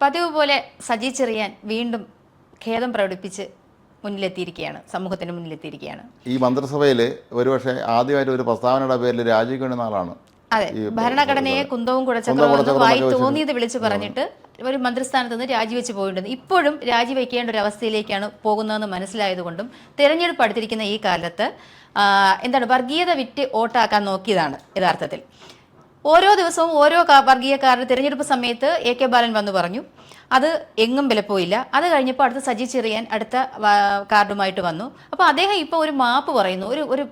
പതിവ് പോലെ സജി ചെറിയാൻ വീണ്ടും ഖേദം പ്രകടിപ്പിച്ച് മുന്നിലെത്തിയിരിക്കുകയാണ് സമൂഹത്തിന് മുന്നിലെത്തിയിരിക്കുകയാണ്. ഈ മന്ത്രിസഭയിൽ ഒരുപക്ഷെ ആദ്യമായിട്ട് ഒരു പ്രസ്താവനയുടെ പേരിൽ രാജിവെക്കുന്ന ആളാണ്. അതെ ഭരണഘടനയെ കുന്തവും ഒക്കെ തോന്നിയത് വിളിച്ചു പറഞ്ഞിട്ട് ഒരു മന്ത്രിസ്ഥാനത്ത് നിന്ന് രാജിവെച്ച് പോയിട്ടുണ്ട്. ഇപ്പോഴും രാജിവെക്കേണ്ട ഒരു അവസ്ഥയിലേക്കാണ് പോകുന്നതെന്ന് മനസ്സിലായതുകൊണ്ടും തെരഞ്ഞെടുപ്പ് അടുത്തിരിക്കുന്ന ഈ കാലത്ത് എന്താണ് വർഗീയത വിറ്റ് വോട്ടാക്കാൻ നോക്കിയതാണ് യഥാർത്ഥത്തിൽ. ഓരോ ദിവസവും ഓരോ വർഗീയക്കാരുടെ തിരഞ്ഞെടുപ്പ് സമയത്ത് എ കെ ബാലൻ വന്നു പറഞ്ഞു. അത് എങ്ങും വിലപ്പോയില്ല. അത് കഴിഞ്ഞപ്പോൾ അടുത്ത സജി ചെറിയാൻ അടുത്ത കാർഡുമായിട്ട് വന്നു. അപ്പോൾ അദ്ദേഹം ഇപ്പോൾ ഒരു മാപ്പ് പറയുന്നു. ഒരു ഒരു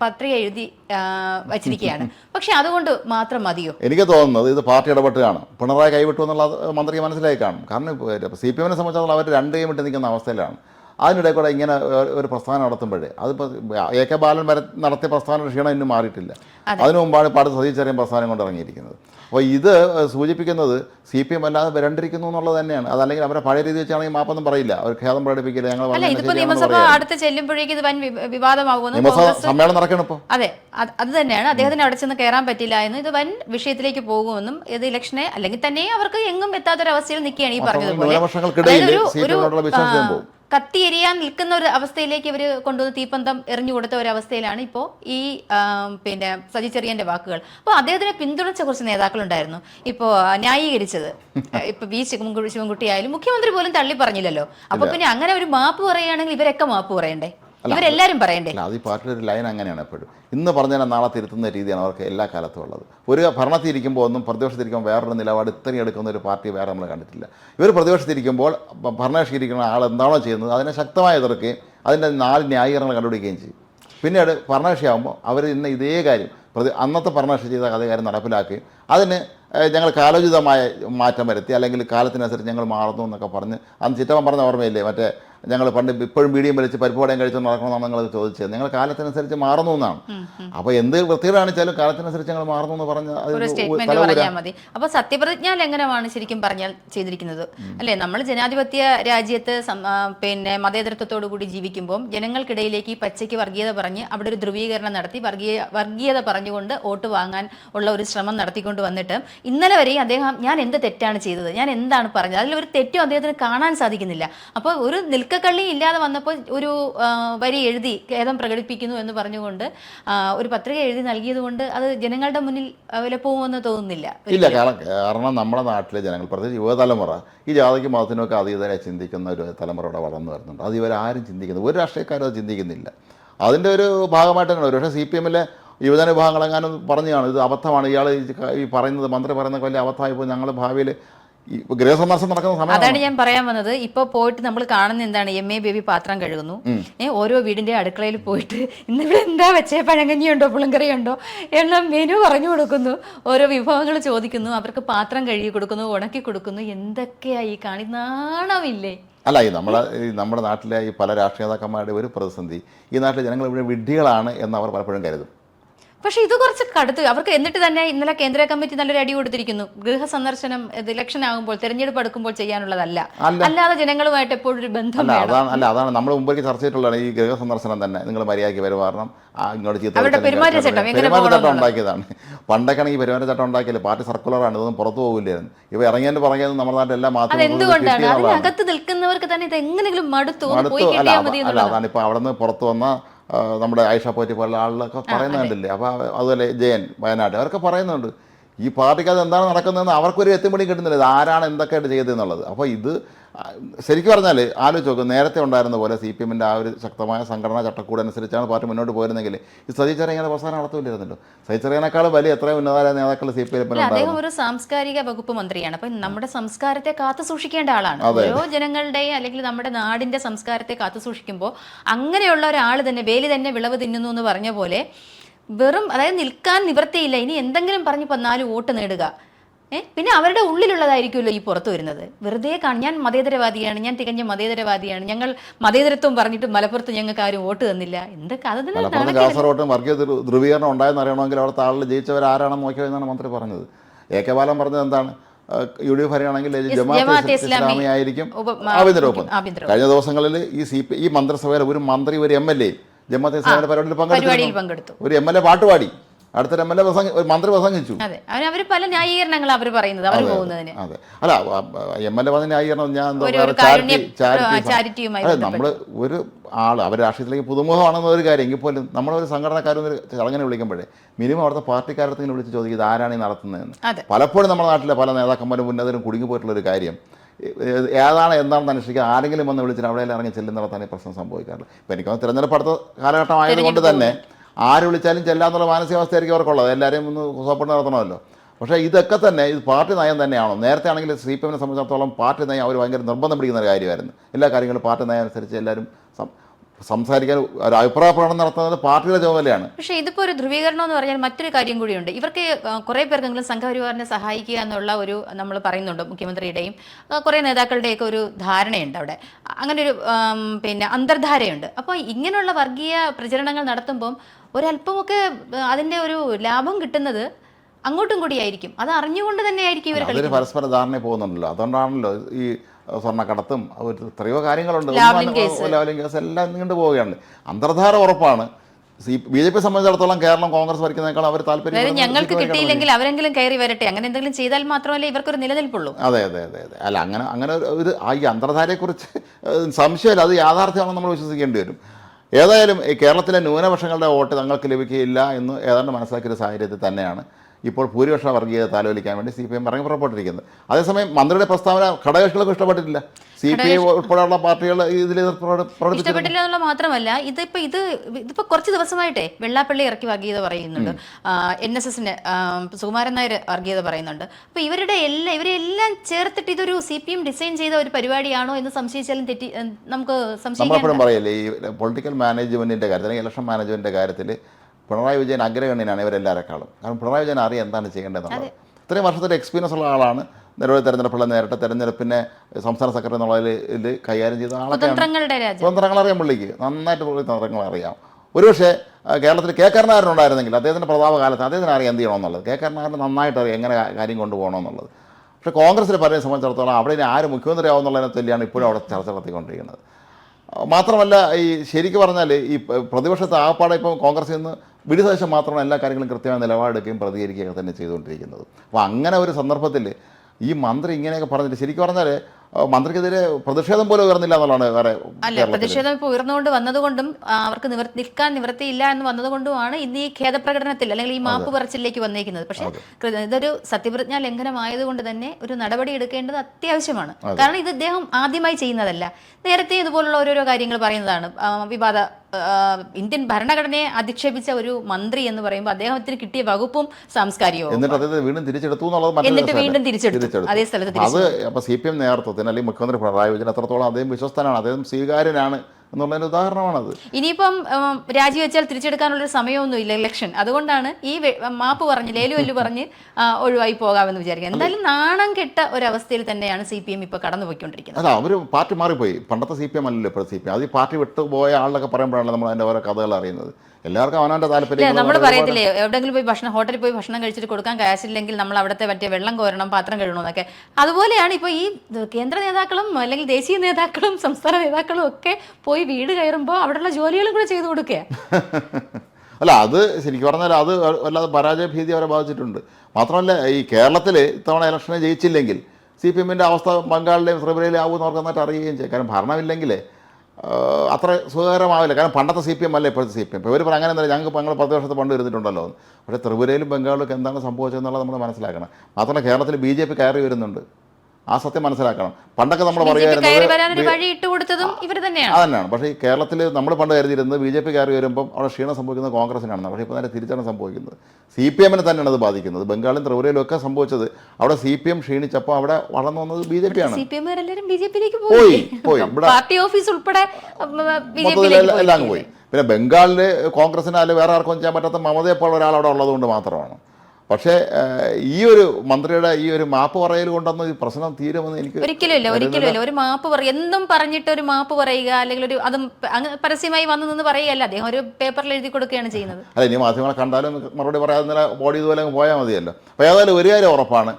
പത്രിക എഴുതി വച്ചിരിക്കുകയാണ്. പക്ഷെ അതുകൊണ്ട് മാത്രം മതിയോ? എനിക്ക് തോന്നുന്നത് ഇത് പാർട്ടി ഇടപെട്ടാണ് പിണറായി കൈവിട്ടു എന്നുള്ള മന്ത്രിക്ക് മനസ്സിലായി കാണും. കാരണം സി പി എമ്മിനെ സംബന്ധിച്ചിടത്തോളം അവർ രണ്ട് ഇട്ട് നിൽക്കുന്ന അവസ്ഥയിലാണ്. അതിനിടെ കൂടെ ഇങ്ങനെ ഒരു- പ്രസ്ഥാനം നടത്തുമ്പോഴേ അതിപ്പോൾ എ കെ ബാലൻ വരെ നടത്തിയ പ്രസ്ഥാന ക്ഷീണം ഇന്നും മാറിയിട്ടില്ല. അതിനു മുമ്പാണ് പാട് സതീച്ചറിയും പ്രസ്ഥാനം കൊണ്ട് ഇറങ്ങിയിരിക്കുന്നത്. അപ്പോൾ ഇത് സൂചിപ്പിക്കുന്നത് സി പി എം അല്ലാതെ വരണ്ടിരിക്കുന്നു എന്നുള്ളത് തന്നെയാണ്. അതല്ലെങ്കിൽ അവരെ പഴയ രീതി വെച്ചാണെങ്കിൽ മാപ്പൊന്നും പറയില്ല. അവർ ഖേദം പ്രകടിപ്പിക്കില്ല ഞങ്ങൾ നിയമസഭ സമ്മേളനം നടക്കണം ഇപ്പോൾ അത് അത് തന്നെയാണ്. അദ്ദേഹത്തിന് അവിടെ ചെന്ന് കയറാൻ പറ്റില്ല എന്ന് ഇത് വൻ വിഷയത്തിലേക്ക് പോകുമെന്നും ഇത് ഇലക്ഷനെ അല്ലെങ്കിൽ തന്നെ അവർക്ക് എങ്ങും എത്താത്തൊരവസ്ഥയിൽ നിൽക്കുകയാണ് ഈ പറഞ്ഞതുപോലെ. ന്യൂനപക്ഷങ്ങൾക്കിടയിൽ അതായത് ഒരു- സി പി ഒരു, എമ്മിനോടുള്ള വിശ്വാസം ആ, പോകും കത്തി എരിയാൻ നിൽക്കുന്ന ഒരു അവസ്ഥയിലേക്ക് ഇവർ കൊണ്ടുവന്ന് തീപ്പന്തം എറിഞ്ഞു കൊടുത്ത ഒരു അവസ്ഥയിലാണ് ഇപ്പോൾ ഈ പിന്നെ സജി ചെറിയന്റെ വാക്കുകൾ. അപ്പോൾ അദ്ദേഹത്തിനെ പിന്തുണച്ച കുറച്ച് നേതാക്കളുണ്ടായിരുന്നു. ഇപ്പോൾ ന്യായീകരിച്ചത്. ഇപ്പൊ വി ശിവൻകുട്ടി ആയാലും മുഖ്യമന്ത്രി പോലും തള്ളി പറഞ്ഞില്ലല്ലോ. അപ്പോൾ പിന്നെ അങ്ങനെ ഒരു മാപ്പ് പറയുകയാണെങ്കിൽ ഇവരൊക്കെ മാപ്പ് പറയണ്ടേ? ഇവരെല്ലാരും പറയണ്ടേ? അല്ല അത് ഈ പാർട്ടിയുടെ ഒരു ലൈൻ അങ്ങനെയാണ് എപ്പോഴും. ഇന്ന് പറഞ്ഞാൽ നാളെ തിരുത്തുന്ന രീതിയാണ് അവർക്ക് എല്ലാ കാലത്തും ഉള്ളത്. ഒരു ഭരണത്തിരിക്കുമ്പോൾ ഒന്നും പ്രതിപക്ഷത്തിരിക്കുമ്പോൾ വേറൊരു നിലപാട് ഇത്രയും എടുക്കുന്ന ഒരു പാർട്ടി വേറെ നമ്മൾ കണ്ടിട്ടില്ല. ഇവർ പ്രതിപക്ഷത്തിരിക്കുമ്പോൾ ഭരണകക്ഷിയിരിക്കുന്ന ആൾ എന്താണോ ചെയ്യുന്നത് അതിനെ ശക്തമായി എതിർക്കുകയും അതിന്റെ നാല് ന്യായീകരണങ്ങൾ കണ്ടുപിടിക്കുകയും ചെയ്യും. പിന്നീട് ഭരണകക്ഷിയാകുമ്പോൾ അവർ ഇന്ന് ഇതേ കാര്യം പ്രതി അന്നത്തെ ഭരണകക്ഷി ചെയ്ത അതേ കാര്യം നടപ്പിലാക്കുകയും അതിന് ഞങ്ങൾ കാലോചിതമായ മാറ്റം വരുത്തി അല്ലെങ്കിൽ കാലത്തിനനുസരിച്ച് ഞങ്ങൾ മാറുന്നു എന്നൊക്കെ പറഞ്ഞ് അന്ന് ചിറ്റവൻ പറഞ്ഞ ഓർമ്മയില്ലേ? മറ്റേ ഞങ്ങൾ പണ്ട് ഇപ്പോഴും ബീഡിയും വലിച്ച് പരിപ്പുവടയും കഴിച്ചു നടക്കണമെന്നാണ് നിങ്ങൾ ചോദിച്ചത്. നിങ്ങൾ കാലത്തിനനുസരിച്ച് മാറുന്നു എന്നാണ്. അപ്പോൾ എന്ത് വൃത്തികളാണെച്ചാലും കാലത്തിനനുസരിച്ച് ഞങ്ങൾ മാറുന്നു എന്ന് പറഞ്ഞ മതി. അപ്പോൾ സത്യപ്രതിജ്ഞ ലംഘനമാണ് ശരിക്കും പറഞ്ഞാൽ ചെയ്തിരിക്കുന്നത്? അല്ലേ? നമ്മൾ ജനാധിപത്യ രാജ്യത്ത് പിന്നെ മതേതരത്വത്തോടു കൂടി ജീവിക്കുമ്പോൾ ജനങ്ങൾക്കിടയിലേക്ക് ഈ പച്ചയ്ക്ക് വർഗീയത പറഞ്ഞ് അവിടെ ഒരു ധ്രുവീകരണം നടത്തി വർഗീയ വർഗീയത പറഞ്ഞുകൊണ്ട് വോട്ട് വാങ്ങാൻ ഉള്ള ഒരു ശ്രമം നടത്തിക്കൊണ്ട് വന്നിട്ട് ഇന്നലെ വരെയും അദ്ദേഹം ഞാൻ എന്ത് തെറ്റാണ് ചെയ്തത്? ഞാൻ എന്താണ് പറഞ്ഞത്? അതിലൊരു ഒരു തെറ്റും അദ്ദേഹത്തിന് കാണാൻ സാധിക്കുന്നില്ല. അപ്പോൾ ഒരു നിൽക്കക്കള്ളി ഇല്ലാതെ വന്നപ്പോൾ ഒരു വരി എഴുതി ഖേദം പ്രകടിപ്പിക്കുന്നു എന്ന് പറഞ്ഞുകൊണ്ട് ഒരു പത്രിക എഴുതി നൽകിയത് കൊണ്ട് അത് ജനങ്ങളുടെ മുന്നിൽ വിലപ്പോകുമെന്ന് തോന്നുന്നില്ല ഇല്ല കാരണം കാരണം നമ്മുടെ നാട്ടിലെ ജനങ്ങൾ പ്രത്യേകിച്ച് യുവതലമുറ ഈ ജാതിക്ക് മതത്തിനൊക്കെ അതീതരെ ചിന്തിക്കുന്ന ഒരു തലമുറ ഇവിടെ വളർന്നു വരുന്നുണ്ട്. അത് ഇവരാരും ചിന്തിക്കുന്നത് ഒരു രാഷ്ട്രീയക്കാരും അത് ചിന്തിക്കുന്നില്ല. അതിന്റെ ഒരു ഭാഗമായിട്ട് തന്നെ ഒരു പക്ഷേ സി പി എമ്മിലെ യുവജന വിഭാഗങ്ങളെങ്ങാനും പറഞ്ഞതാണ് ഇത് അബദ്ധമാണ്. ഇയാൾ ഈ പറയുന്നത് മന്ത്രി പറയുന്നതൊക്കെ വലിയ അബദ്ധമായി പോയി ഞങ്ങൾ ഭാവിയിൽ ഗൃഹസന്ദർശനം നടക്കുന്ന സമയമാണ്? അതാണ് ഞാൻ പറയാൻ വന്നത്. ഇപ്പൊ പോയിട്ട് നമ്മൾ കാണുന്ന എന്താണ്? എം എ ബേബി പാത്രം കഴുകുന്നു. ഏ ഓരോ വീടിന്റെ അടുക്കളയിൽ പോയിട്ട് ഇന്ന് ഇവിടെ എന്താ വെച്ചേ? പഴങ്കഞ്ഞിയുണ്ടോ പുളിങ്കറിയുണ്ടോ എല്ലാം മെനു പറഞ്ഞു കൊടുക്കുന്നു. ഓരോ വിഭവങ്ങൾ ചോദിക്കുന്നു. അവർക്ക് പാത്രം കഴുകി കൊടുക്കുന്നു ഉണക്കി കൊടുക്കുന്നു. എന്തൊക്കെയാ ഈ കാണി? നാണമില്ലേ? അല്ല ഈ നമ്മളെ ഈ നമ്മുടെ നാട്ടിലെ ഈ പല രാഷ്ട്രീയ നേതാക്കന്മാരുടെ ഒരു പ്രതിസന്ധി ഈ നാട്ടിലെ ജനങ്ങൾ ഇവിടെ വിഡ്ഢികളാണ് എന്ന് അവർ പലപ്പോഴും കരുതും. പക്ഷെ ഇത് കുറച്ച് കടുത്ത്. അവർക്ക് എന്നിട്ട് തന്നെ ഇന്നലെ കേന്ദ്ര കമ്മിറ്റി നല്ലൊരു അടി കൊടുത്തിരിക്കുന്നു. ഗൃഹ സന്ദർശനം ഇലക്ഷൻ ആകുമ്പോൾ തെരഞ്ഞെടുപ്പ് അടുക്കുമ്പോൾ ചെയ്യാനുള്ളതല്ല. അല്ലാതെ ജനങ്ങളുമായിട്ട് എപ്പോഴും ഒരു ബന്ധം അല്ല അതാണ് അല്ല അതാണ് നമ്മൾ മുമ്പേക്ക് ചർച്ച ചെയ്തിട്ടുള്ളതാണ് ഈ ഗൃഹ സന്ദർശനം തന്നെ. നിങ്ങൾ മര്യാദയ്ക്ക് പെരുമാറണം. ഇങ്ങോട്ട് പെരുമാറ്റച്ചട്ടം ഉണ്ടാക്കിയതാണ്. പണ്ടൊക്കെയാണെങ്കിൽ പെരുമാറ്റച്ചട്ടം ഉണ്ടാക്കിയില്ല പാർട്ടി സർക്കുലറാണ് ഇതൊന്നും പുറത്തു പോകില്ലായിരുന്നു ഇവ ഇറങ്ങിയതിന്റെ പുറകെ നമ്മുടെ നാട്ടിൽ എല്ലാ മാധ്യമങ്ങളും അതെന്തുകൊണ്ടാണ്? നിൽക്കുന്നവർക്ക് തന്നെ ഇത് എങ്ങനെങ്കിലും മടുത്തു അല്ല അതാണ് ഇപ്പൊ അവിടെ നിന്ന് പുറത്തു വന്ന നമ്മുടെ ആയിഷ പോറ്റി പോലുള്ള ആളുകളൊക്കെ പറയുന്നുണ്ടല്ലേ അപ്പോൾ അതുപോലെ ജയൻ വയനാട് അവരൊക്കെ പറയുന്നുണ്ട്. ഈ പാർട്ടിക്ക് അത് എന്താണ് നടക്കുന്നതെന്ന് അവർക്കൊരു എത്തുമണി കിട്ടുന്നില്ല. ഇത് ആരാണ് എന്തൊക്കെയായിട്ട് ചെയ്തതെന്നുള്ളത്. അപ്പോൾ ഇത് ശരിക്കും പറഞ്ഞാൽ ആലോചിച്ച് നോക്കും. നേരത്തെ ഉണ്ടായിരുന്ന പോലെ സി പി എമ്മിന്റെ ആ ഒരു ശക്തമായ സംഘടനാ ചട്ടക്കൂട് അനുസരിച്ചാണ് പാർട്ടി മുന്നോട്ട് പോയിരുന്നെങ്കിൽ ഈ സതീഷ് ഇങ്ങനെ പ്രസ്ഥാനം നടത്തില്ലായിരുന്നല്ലോ സതീച്ചെറിയനേക്കാളും വലിയ എത്രയും ഉന്നതരായ നേതാക്കൾ സി പി എം അദ്ദേഹം ഒരു സാംസ്കാരിക വകുപ്പ് മന്ത്രിയാണ്. അപ്പം നമ്മുടെ സംസ്കാരത്തെ കാത്തു സൂക്ഷിക്കേണ്ട ആളാണ്. ഓരോ ജനങ്ങളുടെയും അല്ലെങ്കിൽ നമ്മുടെ നാടിന്റെ സംസ്കാരത്തെ കാത്തു സൂക്ഷിക്കുമ്പോൾ അങ്ങനെയുള്ള ഒരാൾ തന്നെ വേലി തന്നെ വിളവ് തിന്നുന്നു എന്ന് പറഞ്ഞ പോലെ വെറും അതായത് നിൽക്കാൻ നിവൃത്തിയില്ല. ഇനി എന്തെങ്കിലും പറഞ്ഞ് പന്നാലും നാല് വോട്ട് നേടുക. ഏ? പിന്നെ അവരുടെ ഉള്ളിലുള്ളതായിരിക്കുമല്ലോ ഈ പുറത്തു വരുന്നത്. വെറുതെ കാണും ഞാൻ മതേതരവാദിയാണ് ഞാൻ തികഞ്ഞ മതേതരവാദിയാണ്. ഞങ്ങൾ മതേതരത്വം പറഞ്ഞിട്ട് മലപ്പുറത്ത് ഞങ്ങൾക്ക് ആരും വോട്ട് തന്നില്ല. എന്തൊക്കെ മലപ്പുറത്ത് കാസർഗോട്ടും വർഗീയ ധ്രു- ധ്രുവീകരണം ഉണ്ടായെന്ന് അറിയണമെങ്കിൽ അവിടുത്തെ ആളിൽ ജയിച്ചവർ ആരാണെന്ന് നോക്കിയോ എന്നാണ് മന്ത്രി പറഞ്ഞത്. എ കെ ബാലൻ പറഞ്ഞത് എന്താണ്? യു ഡി എഫ് ആണെങ്കിൽ ജമാഅത്തെ ജമാഅത്തെ ഇസ്ലാമി ഇസ്ലാമി ആയിരിക്കും ആഭ്യന്തര വകുപ്പ്. കഴിഞ്ഞ ദിവസങ്ങളിൽ ഈ സി പി ഈ മന്ത്രിസഭയിലെ ഒരു മന്ത്രി ഒരു എം എൽ എ ജമാഅത്തെ ഇസ്ലാമിയുടെ പരിപാടിയിൽ പങ്കെടുത്തു. ഒരു എം എൽ എ പാട്ടുപാടി അടുത്തൊരു എം എൽ എ പ്രസംഗി ഒരു മന്ത്രി പ്രസംഗിച്ചു. അതെ അവർ പല ന്യായീകരണങ്ങൾ അവർ പറയുന്നത് അവർ പോകുന്നതിന്. അതെ. അല്ല എം എൽ എ പറഞ്ഞ ന്യായീകരണം ഞാൻ ചാരിറ്റിയുമായി നമ്മൾ ഒരു ആൾ അവർ രാഷ്ട്രീയത്തിലേക്ക് പുതുമുഖമാണെന്ന ഒരു കാര്യം. എങ്കിൽ പോലും നമ്മളൊരു സംഘടനക്കാരൊരു ചടങ്ങിനെ വിളിക്കുമ്പോഴേ മിനിമം അവിടുത്തെ പാർട്ടിക്കാരത്തിങ്ങനെ വിളിച്ച് ചോദിക്കും ഇത് ആരാണ് ഈ നടത്തുന്നതെന്ന്. പലപ്പോഴും നമ്മുടെ നാട്ടിലെ പല നേതാക്കന്മാരും ഉന്നതരും കുടുങ്ങി പോയിട്ടുള്ള ഒരു കാര്യം. ഏതാണ് എന്താണെന്ന് അന്വേഷിക്കുക ആരെങ്കിലും വന്ന് വിളിച്ചിട്ട് അവിടെ ഇറങ്ങി ചെല്ലുന്നിടത്താണ് ഈ പ്രശ്നം സംഭവിക്കാറുള്ളത് ഇപ്പം എനിക്ക് തിരഞ്ഞെടുപ്പ് അടുത്ത കാലഘട്ടമായതുകൊണ്ട് തന്നെ ആര് വിളിച്ചാലും ചെല്ലാന്നുള്ള മാനസികാവസ്ഥയായിരിക്കും അവർക്കുള്ളത്. എല്ലാവരെയും ഒന്ന് സോപ്പിട്ട് നടത്തണമല്ലോ. പക്ഷേ ഇതൊക്കെ തന്നെ ഇത് പാർട്ടി നയം തന്നെയാണോ? നേരത്തെ ആണെങ്കിൽ സി പി എമ്മിനെ സംബന്ധിച്ചിടത്തോളം പാർട്ടി നയം അവർ ഭയങ്കര നിർബന്ധം പിടിക്കുന്ന ഒരു കാര്യമായിരുന്നു. എല്ലാ കാര്യങ്ങളും പാർട്ടി നയം അനുസരിച്ച് എല്ലാവരും സംസാരിക്കാൻ ഒരു അഭിപ്രായ പ്രകടനം നടത്തുന്നത് പാർട്ടിയുടെ ചുമതലയാണ്. പക്ഷേ ഇതിപ്പോ ഒരു ധ്രുവീകരണം എന്ന് പറഞ്ഞാൽ മറ്റൊരു കാര്യം കൂടിയുണ്ട്. ഇവർക്ക് കുറെ പേർക്കെങ്കിലും സംഘപരിവാറിനെ സഹായിക്കുക എന്നുള്ള ഒരു നമ്മൾ പറയുന്നുണ്ട് മുഖ്യമന്ത്രിയുടെയും കുറെ നേതാക്കളുടെയൊക്കെ ഒരു ധാരണയുണ്ട് അവിടെ. അങ്ങനെ ഒരു പിന്നെ അന്തർധാരയുണ്ട്. അപ്പോൾ ഇങ്ങനെയുള്ള വർഗീയ പ്രചരണങ്ങൾ നടത്തുമ്പം ഒരല്പമൊക്കെ അതിന്റെ ഒരു ലാഭം കിട്ടുന്നത് അങ്ങോട്ടും കൂടിയായിരിക്കും. അത് അറിഞ്ഞുകൊണ്ട് തന്നെ ആയിരിക്കും ഇവർ പരസ്പര ധാരണ പോകുന്നുണ്ടല്ലോ. അതുകൊണ്ടാണല്ലോ ഈ സ്വർണക്കടത്തും ഒരു എത്രയോ കാര്യങ്ങളുണ്ട്. Lavalin case. എല്ലാം നീണ്ടു പോവുകയാണ്. അന്തർധാര ഉറപ്പാണ്. ബി ജെ പി സംബന്ധിച്ചിടത്തോളം കേരളം കോൺഗ്രസ് ഭരിക്കുന്നതിനേക്കാൾ അവർ താല്പര്യം ഞങ്ങൾക്ക് കിട്ടിയില്ലെങ്കിൽ അവരെങ്കിലും കയറി വരട്ടെ. അങ്ങനെ എന്തെങ്കിലും ചെയ്താൽ മാത്രമല്ലേ ഇവർക്കൊരു നിലനിൽപ്പുള്ളൂ. അതെ അതെ അതെ അതെ. അല്ല അങ്ങനെ അങ്ങനെ ഒരു- ഈ അന്തർധാരയെക്കുറിച്ച് സംശയമല്ല സംശയമില്ല. അത് യാഥാർത്ഥ്യമാണെന്ന് നമ്മൾ വിശ്വസിക്കേണ്ടി വരും. ഏതായാലും ഈ കേരളത്തിലെ ന്യൂനപക്ഷങ്ങളുടെ വോട്ട് തങ്ങൾക്ക് ലഭിക്കുകയില്ല എന്ന് ഏതാണ്ട് മനസ്സിലാക്കിയ സാഹചര്യത്തിൽ തന്നെയാണ്. ഇപ്പോൾ ഭൂരിപക്ഷ വർഗീയത താലോലിക്കാൻ വേണ്ടി സി പി എം ഇറങ്ങി പുറപ്പെട്ടിരിക്കുന്നത് അതേസമയം മന്ത്രിയുടെ പ്രസ്താവന ഘടകകക്ഷികൾക്ക് ഇഷ്ടപ്പെട്ടിട്ടില്ല. സി പി ഐ ഉൾപ്പെടെയുള്ള പാർട്ടികൾ ഇതിൽ ഇഷ്ടപ്പെട്ടില്ല എന്നുള്ള മാത്രമല്ല ഇതിപ്പോ ഇത് ഇതിപ്പോ കുറച്ച് ദിവസമായിട്ടേ വെള്ളാപ്പള്ളി ഇറക്കി വർഗീയത പറയുന്നുണ്ട്. എൻ എസ് എസിന് സുകുമാരൻ നായർ വർഗീയത പറയുന്നുണ്ട്. അപ്പൊ ഇവരുടെ എല്ലാം ഇവരെല്ലാം ചേർത്തിട്ട് ഇതൊരു സി പി എം ഡിസൈൻ ചെയ്ത ഒരു പരിപാടിയാണോ എന്ന് സംശയിച്ചാലും തെറ്റി നമുക്ക് നമ്മളെപ്പോഴും പറയല്ലേ ഈ പൊളിറ്റിക്കൽ മാനേജ്മെന്റിന്റെ കാര്യത്തിൽ അല്ലെങ്കിൽ ഇലക്ഷൻ മാനേജ്മെന്റിന്റെ കാര്യത്തിൽ പിണറായി വിജയൻ അഗ്രഗണ്യനാണ് ഇവരെല്ലാവരെക്കാളും കാരണം പിണറായി വിജയൻ അറിയാം എന്താണ് ചെയ്യേണ്ടതെന്നുള്ളത്. ഇത്രയും വർഷത്തെ എക്സ്പീരിയൻസ് ഉള്ള ആളാണ്. നിരവധി തെരഞ്ഞെടുപ്പുള്ള നേരിട്ട് തെരഞ്ഞെടുപ്പിനെ സംസ്ഥാന സെക്രട്ടറി എന്നുള്ളതിൽ കൈകാര്യം ചെയ്ത ആളൊക്കെയാണ്. കുതന്ത്രങ്ങളുടെ രാജ്യം. തന്ത്രങ്ങൾ അറിയാം പുള്ളിക്ക്. നന്നായിട്ട് പുള്ളി തന്ത്രങ്ങൾ അറിയാം. ഒരുപക്ഷെ കേരളത്തിൽ കെ. കരുണാകരൻ ഉണ്ടായിരുന്നെങ്കിൽ അദ്ദേഹത്തിന്റെ പ്രതാപകാലത്ത് അദ്ദേഹത്തിന് അറിയാം എന്ത് ചെയ്യണമെന്നുള്ളത്. കെ. കരുണാകരൻ നന്നായിട്ട് അറിയാം എങ്ങനെ കാര്യം കൊണ്ടുപോകണമെന്നുള്ളത്. പക്ഷേ കോൺഗ്രസിനെ പലരെ സംബന്ധിച്ചിടത്തോളം അവിടെ ഇനി ആര് മുഖ്യമന്ത്രി ആവുന്നുള്ളതിനെ തൊല്ലിയാണ് ഇപ്പോഴും അവിടെ ചർച്ച നടത്തിക്കൊണ്ടിരിക്കുന്നത്. മാത്രമല്ല ഈ ശരിക്കും പറഞ്ഞാൽ ഈ പ്രതിപക്ഷത്തെ ആപ്പാടെ ഇപ്പം കോൺഗ്രസിൽ നിന്ന് വിടുശേഷം മാത്രമാണ് എല്ലാ കാര്യങ്ങളും കൃത്യമായ നിലപാടെടുക്കുകയും പ്രതികരിക്കുകയൊക്കെ തന്നെ ചെയ്തുകൊണ്ടിരിക്കുന്നത്. അപ്പോൾ അങ്ങനെ ഒരു സന്ദർഭത്തിൽ ഈ മന്ത്രി ഇങ്ങനെയൊക്കെ പറഞ്ഞിട്ട് ശരിക്കും പറഞ്ഞാൽ മന്ത്രിക്കെതിരെ പ്രതിഷേധം പോലും ഉയർന്നില്ല എന്നുള്ളതാണ് വേറെ അല്ല. പ്രതിഷേധം ഇപ്പോൾ ഉയർന്നുകൊണ്ട് വന്നതുകൊണ്ടും അവർക്ക് നിവർത്തി നിൽക്കാൻ നിവൃത്തിയില്ല എന്ന് വന്നതുകൊണ്ടുമാണ് ഇന്ന് ഈ ഖേദപ്രകടനത്തിൽ അല്ലെങ്കിൽ ഈ മാപ്പ് പറച്ചിലേക്ക് വന്നേക്കുന്നത്. പക്ഷേ ഇതൊരു സത്യപ്രതിജ്ഞാ ലംഘനമായതുകൊണ്ട് തന്നെ ഒരു നടപടി എടുക്കേണ്ടത് അത്യാവശ്യമാണ്. കാരണം ഇത് ഇദ്ദേഹം ആദ്യമായി ചെയ്യുന്നതല്ല. നേരത്തെ ഇതുപോലുള്ള ഓരോരോ കാര്യങ്ങൾ പറയുന്നതാണ്. വിവാദ ഇന്ത്യൻ ഭരണഘടനയെ അധിക്ഷേപിച്ച ഒരു മന്ത്രി എന്ന് പറയുമ്പോൾ അദ്ദേഹത്തിന് കിട്ടിയ വകുപ്പും സാംസ്കാരികവും എന്നിട്ട് അദ്ദേഹത്തെ വീണ്ടും തിരിച്ചെടുത്തു എന്നുള്ളത് എന്നിട്ട് വീണ്ടും തിരിച്ചെടുത്തു. അതേ സ്ഥലത്ത് അത് അപ്പോൾ സി പി എം നേതൃത്വത്തിന് അല്ലെങ്കിൽ മുഖ്യമന്ത്രി പിണറായി വിജയൻ എത്രത്തോളം അദ്ദേഹം വിശ്വസ്തനാണ് അദ്ദേഹം സ്വീകാര്യനാണ് എന്നുള്ളതിന്റെ ഉദാഹരണമാണത്. ഇനിയിപ്പം രാജിവെച്ചാൽ തിരിച്ചെടുക്കാനുള്ള സമയമൊന്നും ഇല്ല ഇലക്ഷൻ. അതുകൊണ്ടാണ് ഈ മാപ്പ് പറഞ്ഞ് ലേലുവല്ലു പറഞ്ഞ് ഒഴിവായി പോകാമെന്ന് വിചാരിക്കുക എന്തായാലും നാണം കെട്ട ഒരവസ്ഥയിൽ തന്നെയാണ് സി പി എം ഇപ്പോൾ കടന്നുപോയിക്കൊണ്ടിരിക്കുന്നത്. അതാ അവർ പാർട്ടി മാറിപ്പോയി. പണ്ടത്തെ സി പി എം അല്ലല്ലോ ഇപ്പോൾ സി പി എം. അത് പാർട്ടി വിട്ടു പോയ ആളിലൊക്കെ പറയുമ്പോഴാണ് നമ്മൾ അതിന്റെ ഓരോ കഥകൾ അറിയുന്നത്. എല്ലാവർക്കും അവനവന്റെ താല്പര്യം നമ്മൾ പറയത്തില്ലേ എവിടെയെങ്കിലും പോയി ഭക്ഷണം ഹോട്ടലിൽ പോയി ഭക്ഷണം കഴിച്ചിട്ട് കൊടുക്കാൻ കാശില്ലെങ്കിൽ നമ്മൾ അവിടുത്തെ മറ്റേ വെള്ളം കോരണം പാത്രം കഴുകണമെന്നൊക്കെ. അതുപോലെയാണ് ഇപ്പോൾ ഈ കേന്ദ്ര നേതാക്കളും അല്ലെങ്കിൽ ദേശീയ നേതാക്കളും സംസ്ഥാന നേതാക്കളും ഒക്കെ പോയി വീട് കയറുമ്പോൾ അവിടെയുള്ള ജോലികളും കൂടെ ചെയ്തു കൊടുക്കുക അല്ല അത് ശരിക്കും പറഞ്ഞാൽ അത് വല്ലാതെ പരാജയ ഭീതി അവരെ ബാധിച്ചിട്ടുണ്ട്. മാത്രമല്ല ഈ കേരളത്തിൽ ഇത്തവണ ഇലക്ഷനെ ജയിച്ചില്ലെങ്കിൽ സി പി എമ്മിന്റെ അവസ്ഥ ബംഗാളിലെയും ത്രിപുരയിലും ആവുമെന്ന് അവർക്ക് നന്നായിട്ട് അറിയുകയും ചെയ്യും. കാരണം ഭരണമില്ലെങ്കിൽ അത്ര സുഖകരമാവില്ല. കാരണം പണ്ടത്തെ സി പി എം അല്ല ഇപ്പോഴത്തെ സി പി എം. ഇപ്പോൾ ഇവർ അങ്ങനെ എന്താ ഞങ്ങൾക്ക് ഞങ്ങൾ പത്ത് വർഷത്തെ പണ്ട് ഇരുന്നിട്ടുണ്ടല്ലോ പക്ഷേ ത്രിപുരയിലും ബംഗാളിലും എന്താണ് സംഭവിച്ചതെന്നുള്ളത് നമ്മൾ മനസ്സിലാക്കണം. മാത്രമല്ല കേരളത്തിൽ ബി ജെ പി കയറി വരുന്നുണ്ട്. ആ സത്യം മനസ്സിലാക്കണം. പണ്ടൊക്കെ നമ്മൾ അതന്നെയാണ്. പക്ഷേ ഈ കേരളത്തിൽ നമ്മൾ പണ്ട് കരുതിയിരുന്നത് ബി ജെ പി കയറി വരുമ്പം അവിടെ ക്ഷീണം സംഭവിക്കുന്നത് കോൺഗ്രസിനാണ് പക്ഷേ ഇപ്പോൾ നേരെ തിരിച്ചാണ് സംഭവിക്കുന്നത്. സി പി എമ്മിന് തന്നെയാണ് അത് ബാധിക്കുന്നത്. ബംഗാളിൽ ത്രിപുരയിലും ഒക്കെ സംഭവിച്ചത് അവിടെ സി പി എം ക്ഷീണിച്ചപ്പോൾ അവിടെ വളർന്നു വന്നത് ബി ജെ പി ആണ്. പോയി. പോയി പാർട്ടി ഓഫീസ് ഉൾപ്പെടെ എല്ലാം- എല്ലാം പോയി. പിന്നെ ബംഗാളിൽ കോൺഗ്രസിന് അല്ലെങ്കിൽ വേറെ ആർക്കും ചെയ്യാൻ പറ്റാത്ത മമതയെ പോലെ ഒരാൾ അവിടെ ഉള്ളതുകൊണ്ട് മാത്രമാണ്. പക്ഷേ ഈ ഒരു മന്ത്രിയുടെ ഈ ഒരു മാപ്പ് പറയൽ കൊണ്ടൊന്നും ഈ പ്രശ്നം തീരുമെന്ന് എനിക്ക് ഒരിക്കലും ഇല്ല ഒരിക്കലും ഇല്ല. ഒരു മാപ്പ് പറയും എന്നും പറഞ്ഞിട്ട് ഒരു മാപ്പ് പറയുക അല്ലെങ്കിൽ ഒരു അതും പരസ്യമായി വന്നു നിന്ന് പറയുകയല്ല. അദ്ദേഹം ഒരു പേപ്പറിൽ എഴുതി കൊടുക്കുകയാണ് ചെയ്യുന്നത്. അല്ല ഇനി മാധ്യമങ്ങളെ കണ്ടാലും മറുപടി പറയാതെ ബോഡി ഇതുപോലെ അങ്ങ് പോയാൽ മതിയല്ലോ. അപ്പോൾ ഏതായാലും ഒരു കാര്യം ഉറപ്പാണ്.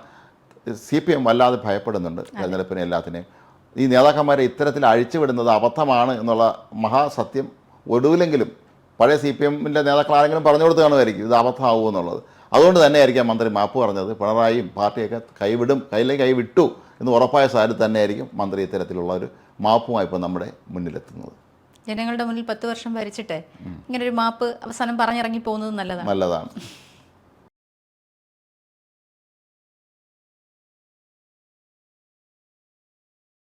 സി പി എം വല്ലാതെ ഭയപ്പെടുന്നുണ്ട് തെരഞ്ഞെടുപ്പിനെ എല്ലാത്തിനെയും. ഈ നേതാക്കന്മാരെ ഇത്തരത്തിൽ അഴിച്ചുവിടുന്നത് അബദ്ധമാണ് എന്നുള്ള മഹാസത്യം ഒടുവിലെങ്കിലും പഴയ സി പി എമ്മിന്റെ നേതാക്കൾ ആരെങ്കിലും പറഞ്ഞു കൊടുത്ത് കാണുമായിരിക്കും ഇത് അബദ്ധമാവുമോ എന്നുള്ളത്. അതുകൊണ്ട് തന്നെയായിരിക്കാം മന്ത്രി മാപ്പ് പറഞ്ഞത്. പിണറായിയും പാർട്ടിയൊക്കെ കൈവിടും കയ്യിലേക്ക് കൈവിട്ടു എന്ന് ഉറപ്പായ സാഹചര്യത്തിൽ തന്നെയായിരിക്കും മന്ത്രി ഇത്തരത്തിലുള്ള ഒരു മാപ്പുമായി ഇപ്പോൾ നമ്മുടെ മുന്നിലെത്തുന്നത്. ജനങ്ങളുടെ മുന്നിൽ പത്ത് വർഷം ഭരിച്ചിട്ട് ഇങ്ങനെ ഒരു മാപ്പ് അവസാനം പറഞ്ഞിറങ്ങി പോകുന്നത് നല്ലതാണ്. നല്ലതാണ്.